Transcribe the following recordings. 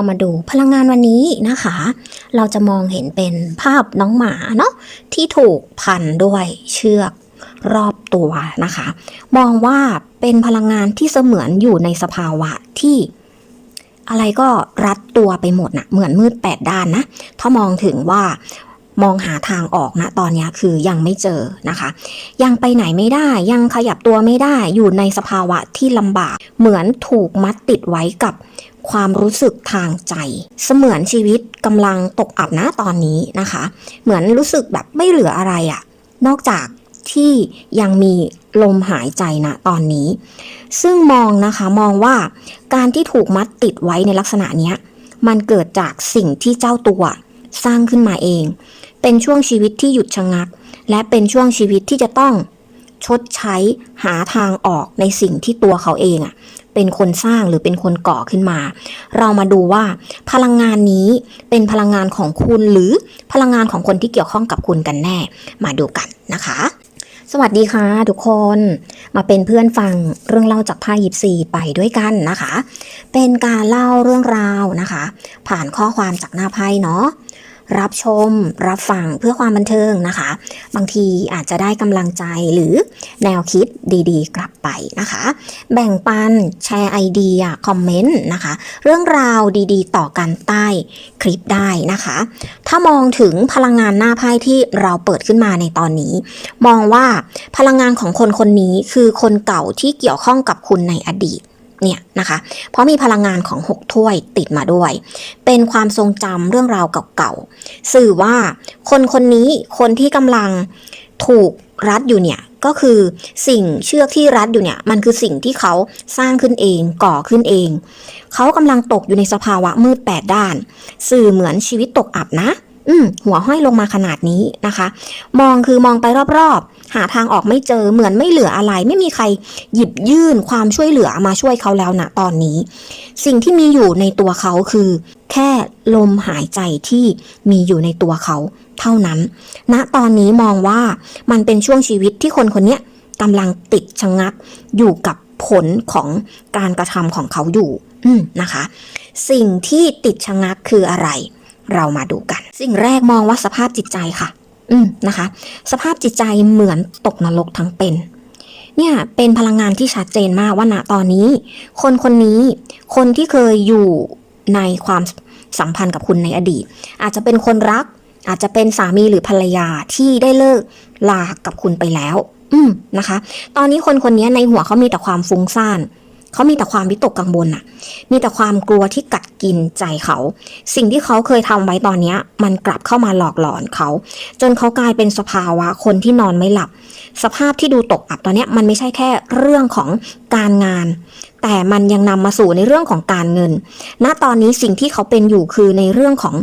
เรามาดูพลังงานวันนี้นะคะ เราจะมองเห็นเป็นภาพน้องหมาเนาะที่ถูกพันด้วยเชือกรอบตัวนะคะ มองว่าเป็นพลังงานที่เสมือนอยู่ในสภาวะที่อะไรก็รัดตัวไปหมดนะเหมือนมืดแปดด้านนะ ถ้ามองถึงว่ามองหาทางออกนะตอนนี้คือยังไม่เจอนะคะ ยังไปไหนไม่ได้ยังขยับตัวไม่ได้อยู่ในสภาวะที่ลำบาก เหมือนถูกมัดติดไว้กับ ความรู้สึกทางใจ เสมือนชีวิตกำลังตกอับนะตอนนี้นะคะ เหมือนรู้สึกแบบไม่เหลืออะไรอะนอกจากที่ยังมีลมหายใจนะตอนนี้ ซึ่งมองนะคะมองว่าการที่ถูกมัดติดไว้ในลักษณะเนี้ยมันเกิดจากสิ่งที่เจ้าตัวสร้างขึ้นมาเอง เป็นช่วงชีวิตที่หยุดชะงัก และเป็นช่วงชีวิตที่จะต้อง ชดใช้หาทางออกในสิ่งที่ตัวเขาเองอะเป็นคนสร้างหรือเป็นคนก่อขึ้นมา เรามาดูว่า พลังงานนี้เป็นพลังงานของคุณหรือพลังงานของคนที่เกี่ยวข้องกับคุณกันแน่ มาดูกันนะคะ สวัสดีค่ะทุกคน มาเป็นเพื่อนฟังเรื่องเล่าจากไพ่ยิปซีไปด้วยกันนะคะ เป็นการเล่าเรื่องราวนะคะ ผ่านข้อความจากหน้าไพ่เนาะ รับชม รับฟังเพื่อความบันเทิงนะคะ บางทีอาจจะได้กำลังใจหรือแนวคิดดีๆ กลับไปนะคะ แบ่งปันแชร์ไอเดียคอมเมนต์นะคะ เรื่องราวดีๆ ต่อกันใต้คลิปได้นะคะ ถ้ามองถึงพลังงานหน้าไพ่ที่เราเปิดขึ้นมาในตอนนี้ มองว่าพลังงานของคนคนนี้คือคนเก่าที่เกี่ยวข้องกับคุณในอดีต เนี่ยนะคะ เพราะมีพลังงานของ 6 ถ้วยติดมาด้วย เป็นความทรงจำเรื่องราวเก่าๆ สื่อว่าคนคนนี้คนที่กำลังถูกรัดอยู่เนี่ยก็คือสิ่งเชือกที่รัดอยู่เนี่ย มันคือสิ่งที่เขาสร้างขึ้นเองก่อขึ้นเอง เขากำลังตกอยู่ในสภาวะมืดแปดด้าน สื่อเหมือนชีวิตตกอับนะ อืมหัวห้อยลงมาขนาดนี้นะคะ มองคือมองไปรอบๆ หาทางออกไม่เจอเหมือนไม่เหลืออะไร ไม่มีใครหยิบยื่นความช่วยเหลือมาช่วยเขาแล้วนะตอนนี้ สิ่งที่มีอยู่ในตัวเขาคือ แค่ลมหายใจที่มีอยู่ในตัวเขาเท่านั้นณตอนนี้มองว่ามันเป็นช่วงชีวิตที่คนคนนี้กำลังติดชะงักอยู่กับผลของการกระทำของเขาอยู่นะคะ สิ่งที่ติดชะงักคืออะไร เรามาดูกัน สิ่งแรกมองว่าสภาพจิตใจค่ะ อืมนะคะ สภาพจิตใจเหมือนตกนรกทั้งเป็นเนี่ยเป็นพลังงานที่ชัดเจนมากว่าณตอนนี้ คนคนนี้คนที่เคยอยู่ในความสัมพันธ์กับคุณในอดีต อาจจะเป็นคนรัก อาจจะเป็นสามีหรือภรรยาที่ได้เลิกลากับคุณไปแล้ว อืมนะคะ ตอนนี้คนคนนี้ในหัวเขามีแต่ความฟุ้งซ่าน เขามีแต่ความวิตกกังวลอะมีแต่ความกลัวที่กัดกินใจเขา สิ่งที่เขาเคยทำไว้ตอนเนี้ยมันกลับเข้ามาหลอกหลอนเขา จนเขากลายเป็นสภาวะคนที่นอนไม่หลับ สภาพที่ดูตกอับตอนเนี้ยมันไม่ใช่แค่เรื่องของการงาน แต่มันยังนำมาสู่ในเรื่องของการเงิน ณตอนนี้สิ่งที่เขาเป็นอยู่คือในเรื่องของ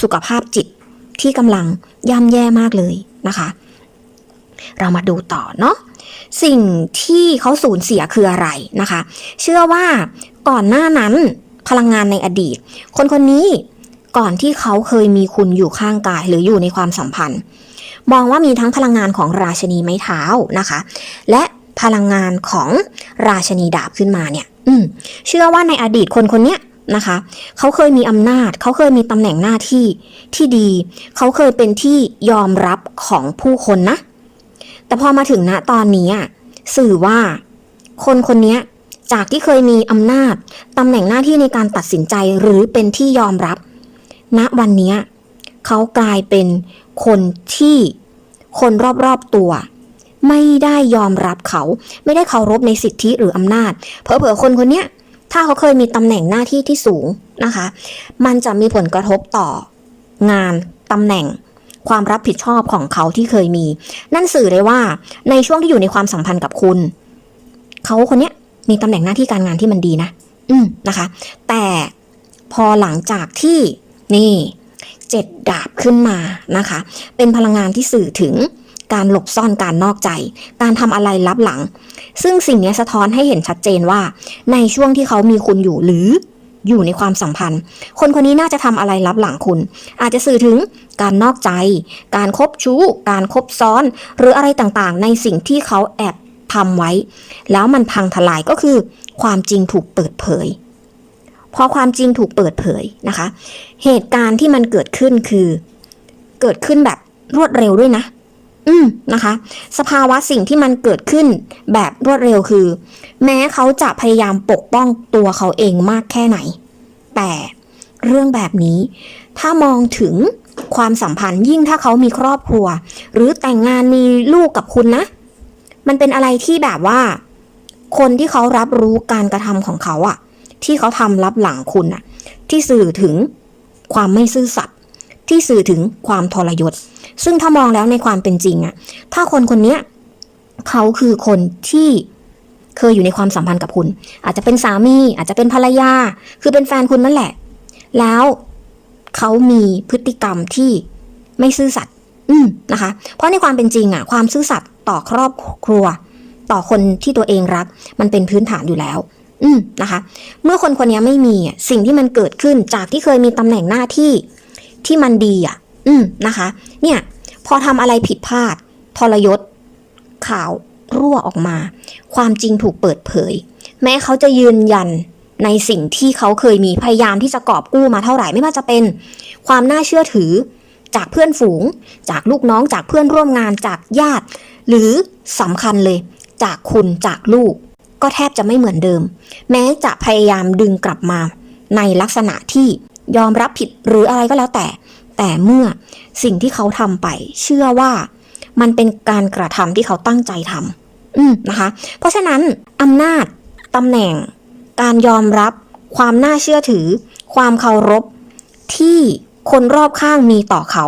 สุขภาพจิตที่กำลังย่ำแย่มากเลยนะคะ เรามาดูต่อเนาะ สิ่งที่เขาสูญเสียคืออะไรนะคะ เชื่อว่าก่อนหน้านั้นพลังงานในอดีต คนคนนี้ก่อนที่เขาเคยมีคุณอยู่ข้างกายหรืออยู่ในความสัมพันธ์ มองว่ามีทั้งพลังงานของราชนีไม้เท้านะคะ และพลังงานของราชนีดาบขึ้นมาเนี่ย อืม เชื่อว่าในอดีตคนคนเนี้ยนะคะ เขาเคยมีอำนาจ เขาเคยมีตำแหน่งหน้าที่ที่ดี เขาเคยเป็นที่ยอมรับของผู้คนนะ แต่พอมาถึงณตอนนี้อะสื่อว่า คนคนนี้จากที่เคยมีอำนาจตำแหน่งหน้าที่ในการตัดสินใจหรือเป็นที่ยอมรับ ณวันนี้เขากลายเป็นคนที่คนรอบๆตัว ไม่ได้ยอมรับเขา ไม่ได้เคารพในสิทธิหรืออำนาจเผลอๆคนคนนี้ถ้าเขาเคยมีตำแหน่งหน้าที่ที่สูงนะคะ มันจะมีผลกระทบต่องานตำแหน่ง ความรับผิดชอบของเขาที่เคยมี นั่นสื่อได้ว่าในช่วงที่อยู่ในความสัมพันธ์กับคุณ เขาคนเนี้ยมีตำแหน่งหน้าที่การงานที่มันดีนะ อืมนะคะ แต่พอหลังจากที่นี่เจ็ดดาบขึ้นมานะคะ เป็นพลังงานที่สื่อถึงการหลบซ่อนการนอกใจ การทำอะไรลับหลัง ซึ่งสิ่งนี้สะท้อนให้เห็นชัดเจนว่า ในช่วงที่เขามีคุณอยู่หรือ อยู่ในความสัมพันธ์ คนคนนี้น่าจะทำอะไรลับหลังคุณ อาจจะสื่อถึงการนอกใจ การคบชู้ การคบซ้อน หรืออะไรต่างๆ ในสิ่งที่เขาแอบทำไว้ แล้วมันพังทลายก็คือ ความจริงถูกเปิดเผย พอความจริงถูกเปิดเผยนะคะ เหตุการณ์ที่มันเกิดขึ้นคือ เกิดขึ้นแบบรวดเร็วด้วยนะ อืมนะคะ สภาวะสิ่งที่มันเกิดขึ้นแบบรวดเร็วคือ แม้เขาจะพยายามปกป้องตัวเขาเองมากแค่ไหน แต่เรื่องแบบนี้ ถ้ามองถึงความสัมพันธ์ยิ่งถ้าเขามีครอบครัว หรือแต่งงานมีลูกกับคุณนะ มันเป็นอะไรที่แบบว่า คนที่เขารับรู้การกระทำของเขาอะที่เขาทำรับหลังคุณอะที่สื่อถึงความไม่ซื่อสัตย์ ที่สื่อถึงความทรยศ ซึ่งถ้ามองแล้วในความเป็นจริงอะถ้าคนคนเนี้ยเขาคือคนที่เคยอยู่ในความสัมพันธ์กับคุณ อาจจะเป็นสามี อาจจะเป็นภรรยา คือเป็นแฟนคุณนั่นแหละ แล้วเขามีพฤติกรรมที่ไม่ซื่อสัตย์อืมนะคะ เพราะในความเป็นจริงอะความซื่อสัตย์ต่อครอบครัว ต่อคนที่ตัวเองรัก มันเป็นพื้นฐานอยู่แล้ว อืมนะคะ เมื่อคนคนนี้ไม่มีอะสิ่งที่มันเกิดขึ้นจากที่เคยมีตำแหน่งหน้าที่ ที่มันดีอะ อืมนะคะ เนี่ย พอทำอะไรผิดพลาด ทรยศ ข่าวรั่วออกมา ความจริงถูกเปิดเผย แม้เขาจะยืนยันในสิ่งที่เขาเคยมีพยายามที่จะกอบกู้มาเท่าไหร่ไม่ว่าจะเป็น ความน่าเชื่อถือ จากเพื่อนฝูง จากลูกน้องจากเพื่อนร่วมงานจากญาติ หรือสำคัญเลย จากคุณจากลูก ก็แทบจะไม่เหมือนเดิม แม้จะพยายามดึงกลับมา ในลักษณะที่ ยอมรับผิดหรืออะไรก็แล้วแต่ แต่เมื่อสิ่งที่เขาทำไป เชื่อว่ามันเป็นการกระทำที่เขาตั้งใจทำอืมนะคะ เพราะฉะนั้นอำนาจตำแหน่ง การยอมรับ ความน่าเชื่อถือ ความเคารพที่คนรอบข้างมีต่อเขา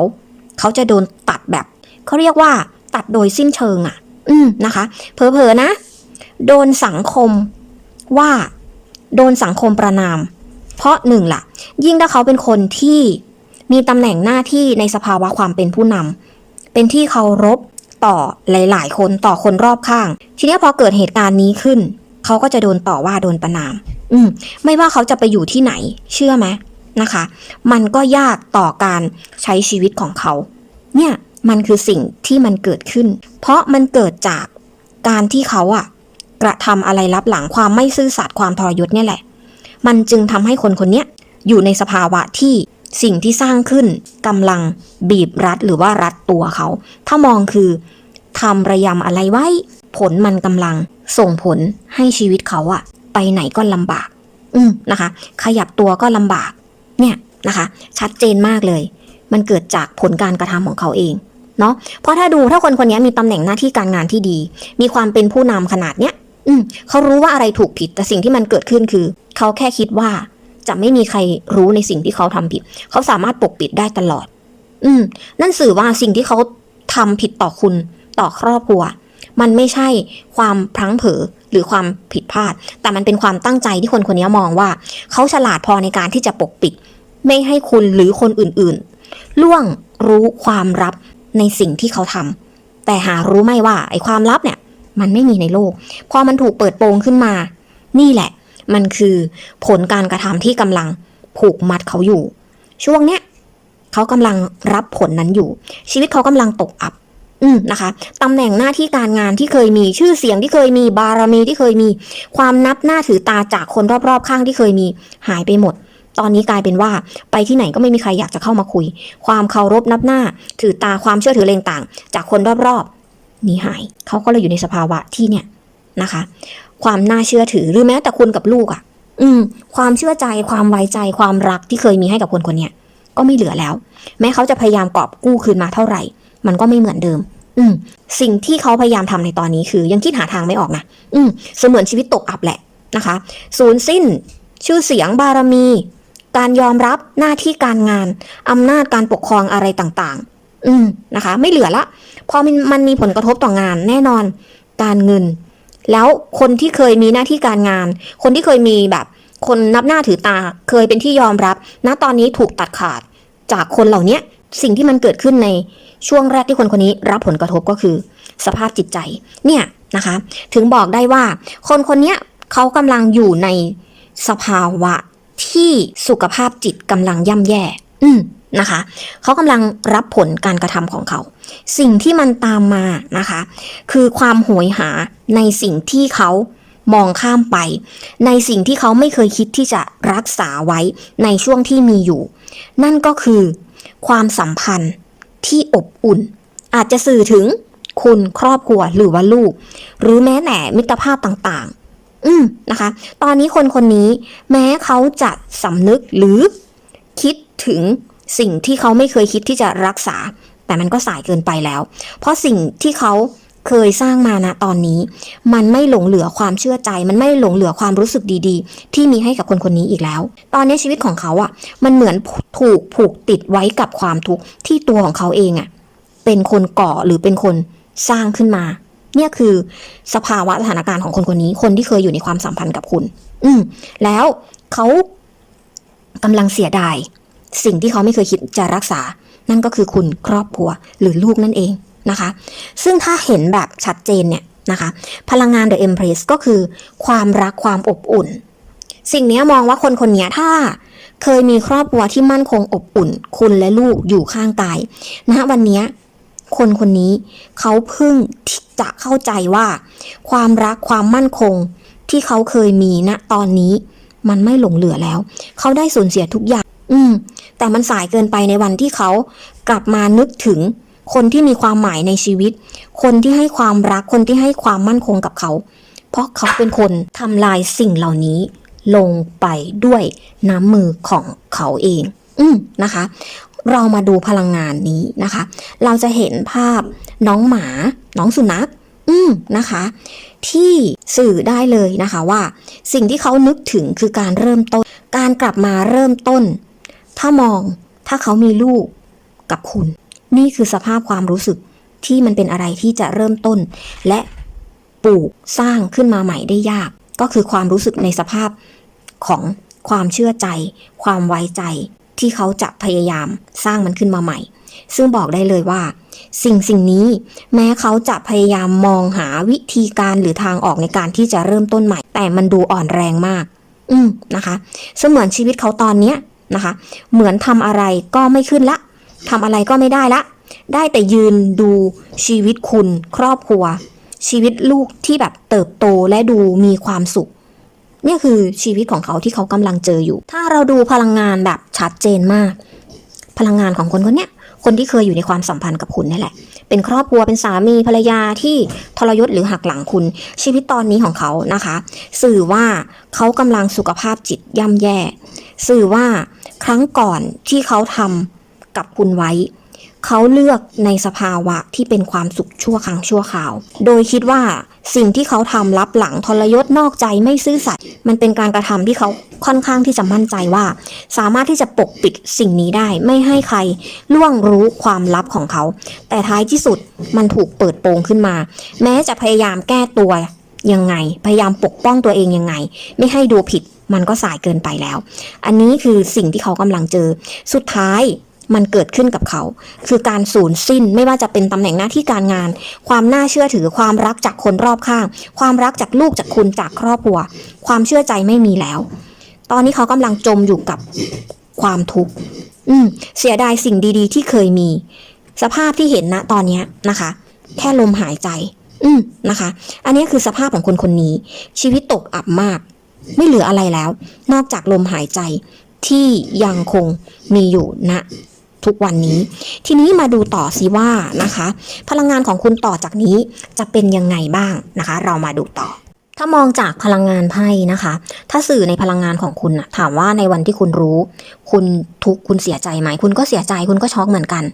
เขาจะโดนตัดแบบเขาเรียกว่า ตัดโดยสิ้นเชิงอะ อืมนะคะ เผลอๆนะ โดนสังคมว่า โดนสังคมประนาม เพราะหนึ่งล่ะ ยิ่งถ้าเขาเป็นคนที่มีตำแหน่งหน้าที่ในสภาวะความเป็นผู้นำเป็นที่เคารพต่อหลาย ๆ คนต่อคนรอบข้าง ทีนี้พอเกิดเหตุการณ์นี้ขึ้น เขาก็จะโดนต่อว่าโดนประนาม อืม ไม่ว่าเขาจะไปอยู่ที่ไหน เชื่อไหมนะคะ มันก็ยากต่อการใช้ชีวิตของเขา เนี่ยมันคือสิ่งที่มันเกิดขึ้น เพราะมันเกิดจากการที่เขาอะกระทำอะไรลับหลังความไม่ซื่อสัตย์ความทรยศเนี่ยแหละ มันจึงทำให้คนคนนี้อยู่ในสภาวะที่สิ่งที่สร้างขึ้นกำลังบีบรัดหรือว่ารัดตัวเขา ถ้ามองคือทำระยำอะไรไว้ ผลมันกำลังส่งผลให้ชีวิตเขาอะไปไหนก็ลำบาก อืมนะคะ ขยับตัวก็ลำบาก เนี่ยนะคะ ชัดเจนมากเลย มันเกิดจากผลการกระทำของเขาเองเนาะเพราะถ้าดูถ้าคนคนนี้มีตำแหน่งหน้าที่การงานที่ดี มีความเป็นผู้นำขนาดเนี้ยอืมเขารู้ว่าอะไรถูกผิดแต่สิ่งที่มันเกิดขึ้นคือ เขาแค่คิดว่าจะไม่มีใครรู้ในสิ่งที่เขาทำผิด เขาสามารถปกปิดได้ตลอด อืม นั่นสื่อว่าสิ่งที่เขาทำผิดต่อคุณต่อครอบครัว มันไม่ใช่ความพลั้งเผลอหรือความผิดพลาด แต่มันเป็นความตั้งใจที่คนคนนี้มองว่า เขาฉลาดพอในการที่จะปกปิด ไม่ให้คุณหรือคนอื่นๆ ล่วงรู้ความลับในสิ่งที่เขาทำแต่หารู้ไหมว่าไอ้ความลับเนี่ย มันไม่มีในโลก พอมันถูกเปิดโปงขึ้นมา นี่แหละ มันคือผลการกระทำที่กำลังผูกมัดเขาอยู่ ช่วงเนี้ยเขากำลังรับผลนั้นอยู่ ชีวิตเขากำลังตกอับ อืมนะคะตำแหน่งหน้าที่การงานที่เคยมีชื่อเสียงที่เคยมีบารมีที่เคยมี ความนับหน้าถือตาจากคนรอบๆ ข้างที่เคยมีหายไปหมด ตอนนี้กลายเป็นว่าไปที่ไหนก็ไม่มีใครอยากจะเข้ามาคุย ความเคารพนับหน้า ถือตาความเชื่อถือเลงต่าง จากคนรอบๆนี่หายเขาก็เลยอยู่ในสภาวะที่เนี่ยนะคะ ความน่าเชื่อถือ หรือแม้แต่คุณกับลูกอะ่ะ อืม ความเชื่อใจความไว้ใจความรักที่เคยมีให้กับคนคนนี้ก็ไม่เหลือแล้ว แม้เขาจะพยายามกอบกู้คืนมาเท่าไหร่ มันก็ไม่เหมือนเดิม อืม สิ่งที่เขาพยายามทำในตอนนี้คือ ยังคิดหาทางไม่ออกนะอืม เสมือนชีวิตตกอับแหละนะคะสูญสิ้น ชื่อเสียงบารมี การยอมรับหน้าที่การงานอำนาจการปกครองอะไรต่างๆ อืมนะคะ ไม่เหลือละ พอมันมันมีผลกระทบต่องานแน่นอน การเงิน แล้วคนที่เคยมีหน้าที่การงาน คนที่เคยมีแบบ คนนับหน้าถือตา เคยเป็นที่ยอมรับ ณ ตอนนี้ถูกตัดขาด จากคนเหล่านี้สิ่งที่มันเกิดขึ้นในช่วงแรกที่คนคนนี้รับผลกระทบก็คือ สภาพจิตใจ เนี่ยนะคะ ถึงบอกได้ว่า คนคนนี้เขากำลังอยู่ในสภาวะที่สุขภาพจิตกำลังย่ำแย่ อืม นะคะ เขากำลังรับผลการกระทำของเขา สิ่งที่มันตามมานะคะ คือความโหยหาในสิ่งที่เขามองข้ามไป ในสิ่งที่เขาไม่เคยคิดที่จะรักษาไว้ในช่วงที่มีอยู่ นั่นก็คือความสัมพันธ์ที่อบอุ่น อาจจะสื่อถึงคุณครอบครัวหรือว่าลูก หรือแม้แต่มิตรภาพต่างๆ อืมนะคะ ตอนนี้คนคนนี้แม้เขาจะสำนึกหรือคิดถึง สิ่งที่เขาไม่เคยคิดที่จะรักษา แต่มันก็สายเกินไปแล้ว เพราะสิ่งที่เขาเคยสร้างมาณตอนนี้ มันไม่หลงเหลือความเชื่อใจ มันไม่หลงเหลือความรู้สึกดีๆ ที่มีให้กับคนคนนี้อีกแล้ว ตอนนี้ชีวิตของเขาอะ มันเหมือนถูกผูกติดไว้กับความทุกข์ที่ตัวของเขาเองอะ เป็นคนก่อหรือเป็นคนสร้างขึ้นมา เนี่ยคือสภาวะสถานการณ์ของคนคนนี้ คนที่เคยอยู่ในความสัมพันธ์กับคุณ อืมแล้วเขากำลังเสียดาย สิ่งที่เขาไม่เคยคิดจะรักษา นั่นก็คือคุณครอบครัวหรือลูกนั่นเองนะคะ ซึ่งถ้าเห็นแบบชัดเจนเนี่ยนะคะ พลังงาน The Empress ก็คือ ความรักความอบอุ่น สิ่งนี้มองว่าคนคนนี้ถ้าเคยมีครอบครัวที่มั่นคงอบอุ่น คุณและลูกอยู่ข้างกายณวันนี้คนคนนี้เขาเพิ่งจะเข้าใจว่า ความรักความมั่นคงที่เขาเคยมีณตอนนี้ มันไม่หลงเหลือแล้ว เขาได้สูญเสียทุกอย่าง อืม แต่มันสายเกินไปในวันที่เขากลับมานึกถึงคนที่มีความหมายในชีวิต คนที่ให้ความรัก คนที่ให้ความมั่นคงกับเขา เพราะเขาเป็นคนทำลายสิ่งเหล่านี้ ลงไปด้วยน้ำมือของเขาเอง อืมนะคะ เรามาดูพลังงานนี้นะคะ เราจะเห็นภาพน้องหมา น้องสุนัข อืมนะคะ ที่สื่อได้เลยนะคะว่า สิ่งที่เขานึกถึงคือการเริ่มต้น การกลับมาเริ่มต้น ถ้ามองถ้าเขามีลูกกับคุณ นี่คือสภาพความรู้สึกที่มันเป็นอะไรที่จะเริ่มต้น และปลูกสร้างขึ้นมาใหม่ได้ยาก ก็คือความรู้สึกในสภาพของความเชื่อใจ ความไว้ใจที่เขาจะพยายามสร้างมันขึ้นมาใหม่ ซึ่งบอกได้เลยว่า สิ่งสิ่งนี้แม้เขาจะพยายามมองหาวิธีการหรือทางออกในการที่จะเริ่มต้นใหม่ แต่มันดูอ่อนแรงมาก อืมนะคะ เสมือนชีวิตเขาตอนเนี้ย นะคะ เหมือนทำอะไรก็ไม่ขึ้นละทำอะไรก็ไม่ได้ละ ได้แต่ยืนดูชีวิตคุณครอบครัว ชีวิตลูกที่แบบเติบโตและดูมีความสุขเนี่ยคือชีวิตของเขาที่เขากำลังเจออยู่ ถ้าเราดูพลังงานแบบชัดเจนมาก พลังงานของคนคนเนี้ยคนที่เคยอยู่ในความสัมพันธ์กับคุณนี่แหละ เป็นครอบครัว เป็นสามีภรรยาที่ทรยศหรือหักหลังคุณ ชีวิตตอนนี้ของเขานะคะ สื่อว่าเขากำลังสุขภาพจิตย่ำแย่ สื่อว่า ครั้งก่อนที่เขาทำกับคุณไว้ เขาเลือกในสภาวะที่เป็นความสุขชั่วครั้งชั่วคราว โดยคิดว่าสิ่งที่เขาทำรับหลังทรยศนอกใจไม่ซื่อสัตย์มันเป็นการกระทำที่เขาค่อนข้างที่จะมั่นใจว่า สามารถที่จะปกปิดสิ่งนี้ได้ไม่ให้ใครล่วงรู้ความลับของเขา แต่ท้ายที่สุดมันถูกเปิดโปงขึ้นมา แม้จะพยายามแก้ตัวยังไง พยายามปกป้องตัวเองยังไง ไม่ให้ดูผิด มันก็สายเกินไปแล้ว อันนี้คือสิ่งที่เขากำลังเจอ สุดท้ายมันเกิดขึ้นกับเขา คือการสูญสิ้นไม่ว่าจะเป็นตำแหน่งหน้าที่การงาน ความน่าเชื่อถือความรักจากคนรอบข้าง ความรักจากลูกจากคุณจากครอบครัว ความเชื่อใจไม่มีแล้ว ตอนนี้เขากำลังจมอยู่กับความทุกข์อืมเสียดายสิ่งดี ๆ ที่เคยมี สภาพที่เห็นณตอนเนี้นะคะ แค่ลมหายใจ อืมนะคะ อันนี้คือสภาพของคนคนนี้ ชีวิตตกอับมาก ไม่เหลืออะไรแล้ว นอกจากลมหายใจที่ยังคงมีอยู่ณทุกวันนี้ ทีนี้มาดูต่อสิว่านะคะ พลังงานของคุณต่อจากนี้จะเป็นยังไงบ้างนะคะ เรามาดูต่อ ถ้ามองจากพลังงานไพ่นะคะ ถ้าสื่อในพลังงานของคุณนะถามว่าในวันที่คุณรู้ คุณทุกคุณเสียใจไหม คุณก็เสียใจคุณก็ช็อกเหมือนกัน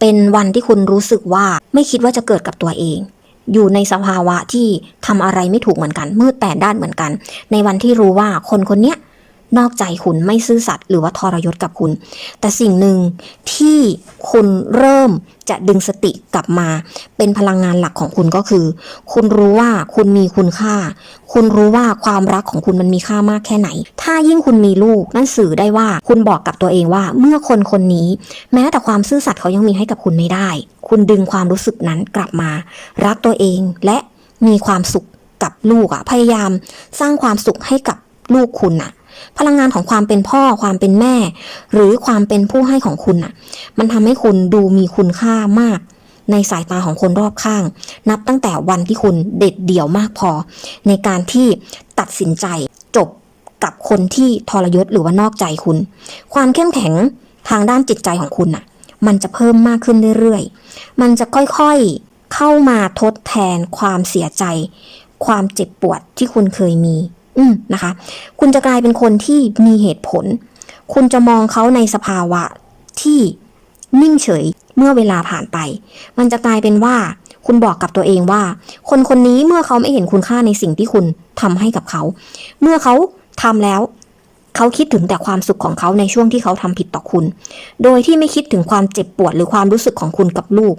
เป็นวันที่คุณรู้สึกว่าไม่คิดว่าจะเกิดกับตัวเอง อยู่ในสภาวะที่ทำอะไรไม่ถูกเหมือนกัน มืดแปดด้านเหมือนกัน ในวันที่รู้ว่าคนคนเนี้ย นอกใจคุณไม่ซื่อสัตย์หรือว่าทรยศกับคุณ แต่สิ่งหนึ่งที่คุณเริ่มจะดึงสติกลับมา เป็นพลังงานหลักของคุณก็คือ คุณรู้ว่าคุณมีคุณค่า คุณรู้ว่าความรักของคุณมันมีค่ามากแค่ไหน ถ้ายิ่งคุณมีลูกนั่นสื่อได้ว่าคุณบอกกับตัวเองว่าเมื่อคนคนนี้ แม้แต่ความซื่อสัตย์เขายังมีให้กับคุณไม่ได้ คุณดึงความรู้สึกนั้นกลับมา รักตัวเองและมีความสุขกับลูกอะพยายามสร้างความสุขให้กับลูกคุณอะ พลังงานของความเป็นพ่อความเป็นแม่ หรือความเป็นผู้ให้ของคุณน่ะ มันทำให้คุณดูมีคุณค่ามาก ในสายตาของคนรอบข้าง นับตั้งแต่วันที่คุณเด็ดเดี่ยวมากพอ ในการที่ตัดสินใจจบกับคนที่ทรยศหรือว่านอกใจคุณ ความเข้มแข็งทางด้านจิตใจของคุณน่ะ มันจะเพิ่มมากขึ้นเรื่อยๆ มันจะค่อยๆเข้ามาทดแทนความเสียใจ ความเจ็บปวดที่คุณเคยมี อืมนะคะ คุณจะกลายเป็นคนที่มีเหตุผล คุณจะมองเขาในสภาวะที่นิ่งเฉยเมื่อเวลาผ่านไป มันจะกลายเป็นว่า คุณบอกกับตัวเองว่า คนคนนี้เมื่อเขาไม่เห็นคุณค่าในสิ่งที่คุณทำให้กับเขา เมื่อเขาทำแล้วเขาคิดถึงแต่ความสุขของเขาในช่วงที่เขาทำผิดต่อคุณ โดยที่ไม่คิดถึงความเจ็บปวดหรือความรู้สึกของคุณกับลูก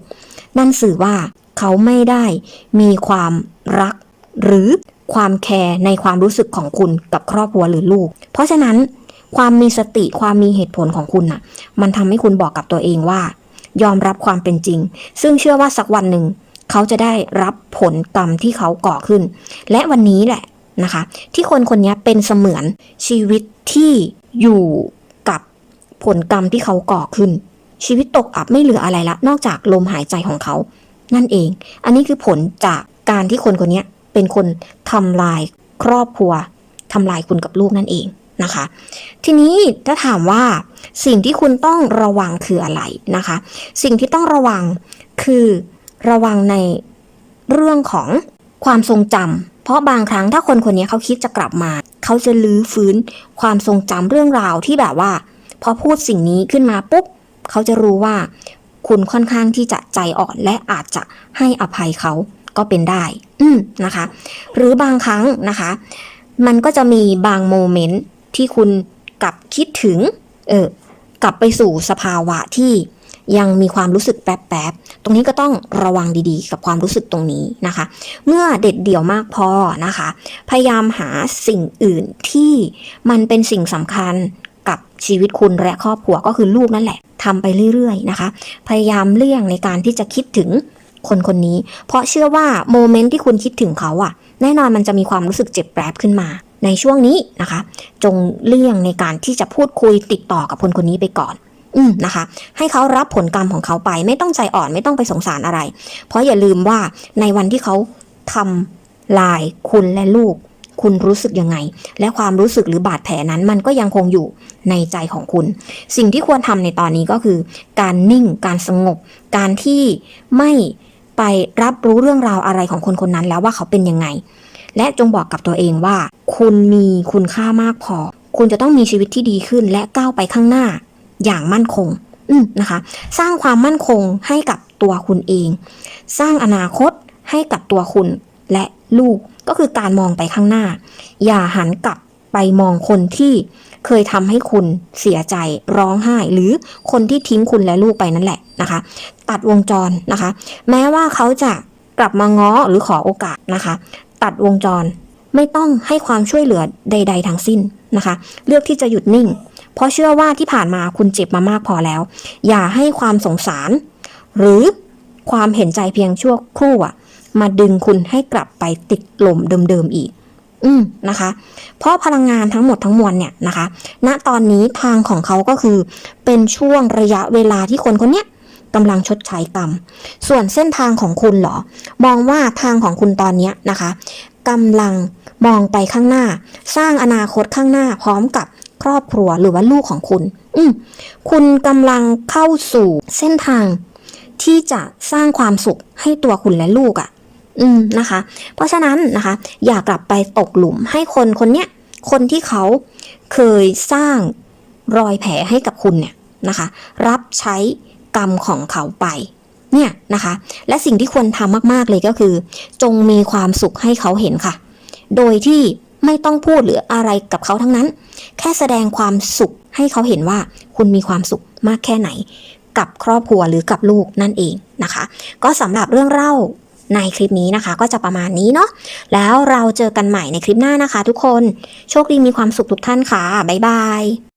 นั่นสื่อว่าเขาไม่ได้มีความรักหรือ ความแคร์ในความรู้สึกของคุณกับครอบครัวหรือลูก เพราะฉะนั้นความมีสติความมีเหตุผลของคุณน่ะ มันทำให้คุณบอกกับตัวเองว่า ยอมรับความเป็นจริง ซึ่งเชื่อว่าสักวันหนึ่ง เขาจะได้รับผลกรรมที่เขาก่อขึ้น และวันนี้แหละนะคะ ที่คนคนนี้เป็นเสมือนชีวิตที่อยู่กับผลกรรมที่เขาก่อขึ้น ชีวิตตกอับไม่เหลืออะไรละ นอกจากลมหายใจของเขา นั่นเอง อันนี้คือผลจากการที่คนคนนี้ เป็นคนทำลายครอบครัวทำลายคุณกับลูกนั่นเองนะคะ ทีนี้ถ้าถามว่าสิ่งที่คุณต้องระวังคืออะไรนะคะ สิ่งที่ต้องระวังคือระวังในเรื่องของความทรงจำเพราะบางครั้งถ้าคนคนนี้เขาคิดจะกลับมา เขาจะลื้อฟื้นความทรงจำเรื่องราวที่แบบว่า พอพูดสิ่งนี้ขึ้นมาปุ๊บเขาจะรู้ว่าคุณค่อนข้างที่จะใจอ่อนและอาจจะให้อภัยเขา ก็เป็นได้ อืมนะคะ หรือบางครั้งนะคะ มันก็จะมีบางโมเมนต์ที่คุณกลับคิดถึง เออกลับไปสู่สภาวะที่ยังมีความรู้สึกแป๊บๆ ตรงนี้ก็ต้องระวังดีๆ กับความรู้สึกตรงนี้นะคะ เมื่อเด็ดเดี่ยวมากพอนะคะ พยายามหาสิ่งอื่นที่มันเป็นสิ่งสำคัญกับชีวิตคุณและครอบครัวก็คือลูกนั่นแหละทำไปเรื่อยๆนะคะ พยายามเลี่ยงในการที่จะคิดถึง คนคนนี้ เพราะเชื่อว่าโมเมนต์ที่คุณคิดถึงเขาอะแน่นอนมันจะมีความรู้สึกเจ็บแปรบขึ้นมา ในช่วงนี้นะคะ จงเลี่ยงในการที่จะพูดคุยติดต่อกับคนคนนี้ไปก่อน อืมนะคะ ให้เขารับผลกรรมของเขาไป ไม่ต้องใจอ่อนไม่ต้องไปสงสารอะไร เพราะอย่าลืมว่าในวันที่เขาทำลายคุณและลูก คุณรู้สึกยังไง และความรู้สึกหรือบาดแผลนั้นมันก็ยังคงอยู่ในใจของคุณ สิ่งที่ควรทำในตอนนี้ก็คือ การนิ่งการสงบ การที่ไม่ ไปรับรู้เรื่องราวอะไรของคนคนนั้นแล้วว่าเขาเป็นยังไง และจงบอกกับตัวเองว่า คุณมีคุณค่ามากพอ คุณจะต้องมีชีวิตที่ดีขึ้นและก้าวไปข้างหน้า อย่างมั่นคง อืมนะคะ สร้างความมั่นคงให้กับตัวคุณเอง สร้างอนาคตให้กับตัวคุณและลูกก็คือการมองไปข้างหน้า อย่าหันกลับไปมองคนที่ เคยทำให้คุณเสียใจร้องไห้ หรือคนที่ทิ้งคุณและลูกไปนั่นแหละนะคะ ตัดวงจรนะคะ แม้ว่าเขาจะกลับมาง้อหรือขอโอกาสนะคะ ตัดวงจรไม่ต้องให้ความช่วยเหลือใด ๆทั้งสิ้นนะคะ เลือกที่จะหยุดนิ่ง เพราะเชื่อว่าที่ผ่านมาคุณเจ็บมามากพอแล้ว อย่าให้ความสงสาร หรือความเห็นใจเพียงชั่วครู่อะมาดึงคุณให้กลับไปติดลมเดิมๆอีก อืมนะคะ เพราะพลังงานทั้งหมดทั้งมวลเนี่ยนะคะ ณตอนนี้ทางของเขาก็คือเป็นช่วงระยะเวลาที่คนคนเนี้ยกำลังชดใช้กรรม ส่วนเส้นทางของคุณเหรอ มองว่าทางของคุณตอนนี้นะคะกำลังมองไปข้างหน้า สร้างอนาคตข้างหน้าพร้อมกับครอบครัวหรือว่าลูกของคุณ อืมคุณกำลังเข้าสู่เส้นทางที่จะสร้างความสุขให้ตัวคุณและลูกอะ่ะ อืมนะคะ เพราะฉะนั้นนะคะ อย่ากลับไปตกหลุมให้คนคนเนี้ยคนที่เขาเคยสร้างรอยแผลให้กับคุณเนี่ยนะคะ รับใช้กรรมของเขาไปเนี่ยนะคะ และสิ่งที่ควรทำมากๆเลยก็คือ จงมีความสุขให้เขาเห็นค่ะ โดยที่ไม่ต้องพูดหรืออะไรกับเขาทั้งนั้น แค่แสดงความสุขให้เขาเห็นว่าคุณมีความสุขมากแค่ไหน กับครอบครัวหรือกับลูกนั่นเองนะคะ ก็สำหรับเรื่องเล่า ในคลิปนี้นะคะ ก็จะประมาณนี้เนาะแล้วเราเจอกันใหม่ในคลิปหน้านะคะ ทุกคนโชคดีมีความสุขทุกท่านค่ะบ๊ายบาย